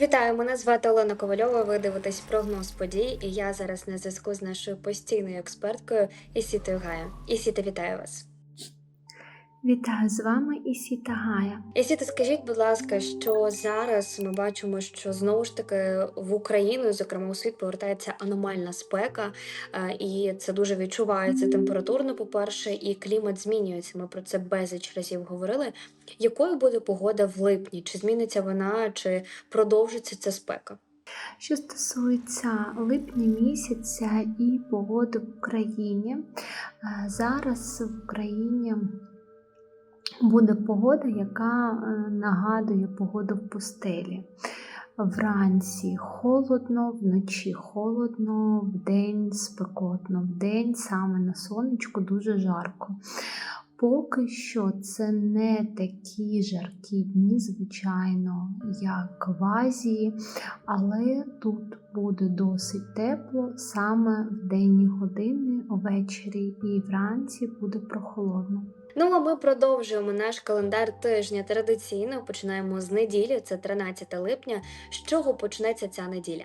Вітаю, мене звати Олена Ковальова. Ви дивитесь прогноз подій, і я зараз на зв'язку з нашою постійною експерткою Ісітою Гая. Ісіта, вітаю вас. Вітаю з вами Ісіта Гая. Ісіта, скажіть, будь ласка, що зараз ми бачимо, що знову ж таки в Україну, зокрема у світ, повертається аномальна спека, е, і це дуже відчувається температурно, по-перше, і клімат змінюється. Ми про це безліч разів говорили. Якою буде погода в липні? Чи зміниться вона, чи продовжиться ця спека? Що стосується липня місяця і погоди в Україні, е, зараз в Україні буде погода, яка е, нагадує погоду в пустелі. Вранці холодно, вночі холодно, вдень спекотно, вдень саме на сонечку дуже жарко. Поки що це не такі жаркі дні, звичайно, як в Азії, але тут буде досить тепло саме в денні години, увечері і вранці буде прохолодно. Ну а ми продовжуємо наш календар тижня. Традиційно починаємо з неділі, це 13 липня. З чого почнеться ця неділя?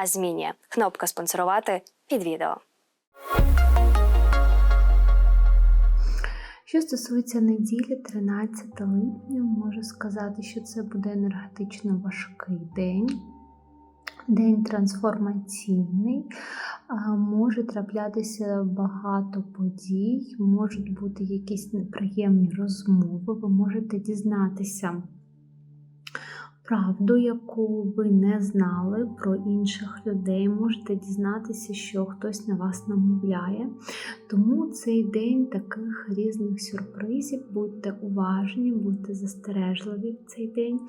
а змінює. Кнопка спонсорувати під відео. Що стосується неділі, 13 липня, можу сказати, що це буде енергетично важкий день. День трансформаційний, може траплятися багато подій, можуть бути якісь неприємні розмови, ви можете дізнатися правду, яку ви не знали про інших людей, можете дізнатися, що хтось на вас намовляє. Тому цей день таких різних сюрпризів, будьте уважні, будьте застережливі в цей день,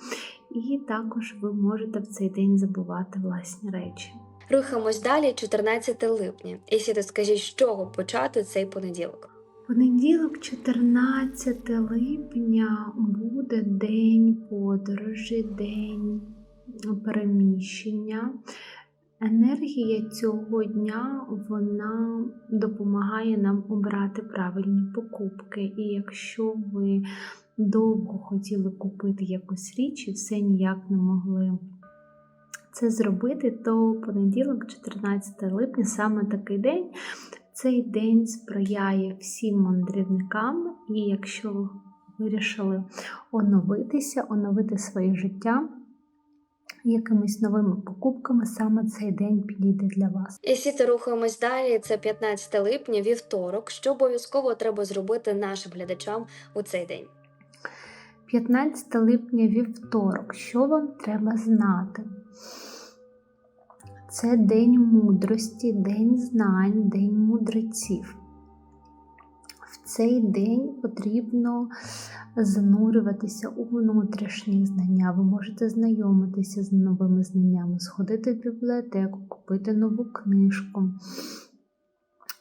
і також ви можете в цей день забувати власні речі. Рухаємось далі, 14 липня. І сіто скажіть, з чого почати цей понеділок? Понеділок, 14 липня, буде день подорожі, день переміщення. Енергія цього дня вона допомагає нам обрати правильні покупки. І якщо ви довго хотіли купити якусь річ і все ніяк не могли це зробити, то понеділок, 14 липня, саме такий день. Цей день сприяє всім мандрівникам, і якщо ви вирішили оновитися, оновити своє життя якимись новими покупками, саме цей день підійде для вас. І сіто рухаємось далі. Це 15 липня, вівторок. Що обов'язково треба зробити нашим глядачам у цей день? 15 липня вівторок. Що вам треба знати? Це день мудрості, день знань, день мудреців. В цей день потрібно занурюватися у внутрішні знання. Ви можете знайомитися з новими знаннями, сходити в бібліотеку, купити нову книжку.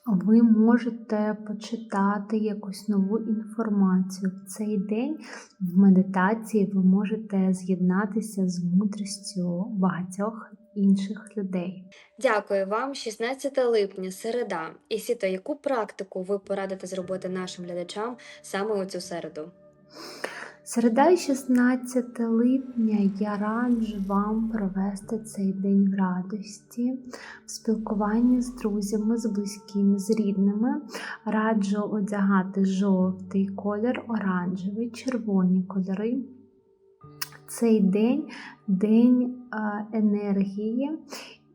Ви можете почитати якусь нову інформацію. В цей день в медитації ви можете з'єднатися з мудрістю багатьох інших людей. Дякую вам. 16 липня, середа. І сіто, яку практику ви порадите зробити нашим глядачам саме у цю середу? Середа, 16 липня, я раджу вам провести цей день в радості, в спілкуванні з друзями, з близькими, з рідними. Раджу одягати жовтий колір, оранжевий, червоні кольори. Цей день день енергії.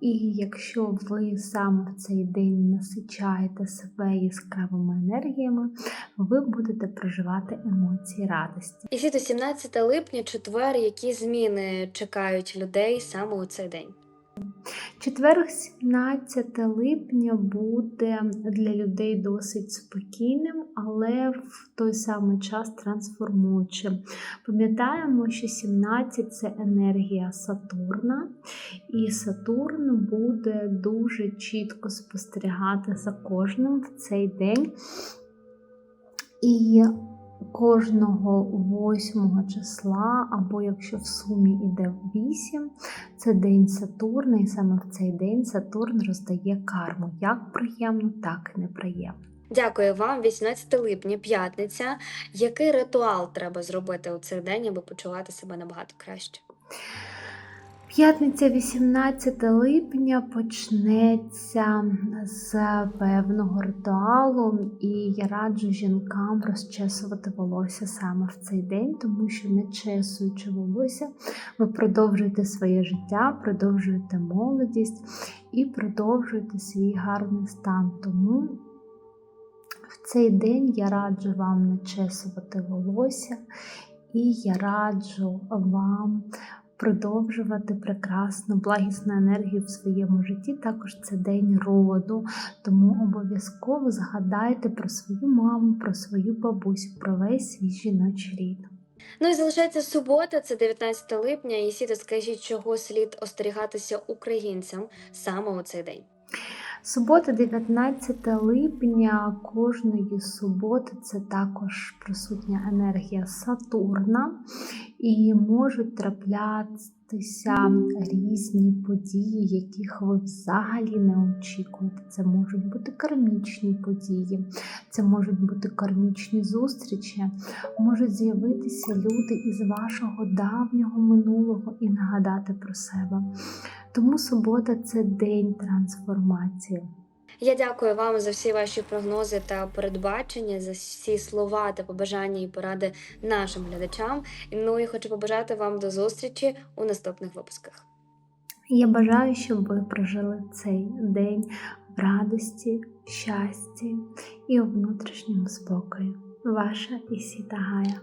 І якщо ви саме в цей день насичаєте себе яскравими енергіями, ви будете проживати емоції радості. І сіто 17 липня, четвер. Які зміни чекають людей саме у цей день? Четверг, 17 липня, буде для людей досить спокійним, але в той самий час трансформуючим. Пам'ятаємо, що 17 це енергія Сатурна, і Сатурн буде дуже чітко спостерігати за кожним в цей день. І кожного 8 числа, або якщо в сумі йде 8, це день Сатурна, і саме в цей день Сатурн роздає карму, як приємно, так і неприємно. Дякую вам, 18 липня, п'ятниця. Який ритуал треба зробити у цей день, аби почувати себе набагато краще? П'ятниця 18 липня почнеться з певного ритуалу, і я раджу жінкам розчесувати волосся саме в цей день, тому що не чесуючи волосся, ви продовжуєте своє життя, продовжуєте молодість і продовжуєте свій гарний стан. Тому в цей день я раджу вам не чесувати волосся, і я раджу вам продовжувати прекрасну, благісну енергію в своєму житті. Також це день роду, тому обов'язково згадайте про свою маму, про свою бабусю, про весь свій жіночий рід. Ну і залишається субота, це 19 липня. І сіто скажіть, чого слід остерігатися українцям саме у цей день. Субота, 19 липня, кожної суботи це також присутня енергія Сатурна, і можуть траплятися різні події, яких ви взагалі не очікуєте. Це можуть бути кармічні події, це можуть бути кармічні зустрічі, можуть з'явитися люди із вашого давнього минулого і нагадати про себе. Тому субота це день трансформації. Я дякую вам за всі ваші прогнози та передбачення, за всі слова та побажання і поради нашим глядачам. Ну і хочу побажати вам до зустрічі у наступних випусках. Я бажаю, щоб ви прожили цей день в радості, щасті і у внутрішньому спокої. Ваша Ісіта Гая.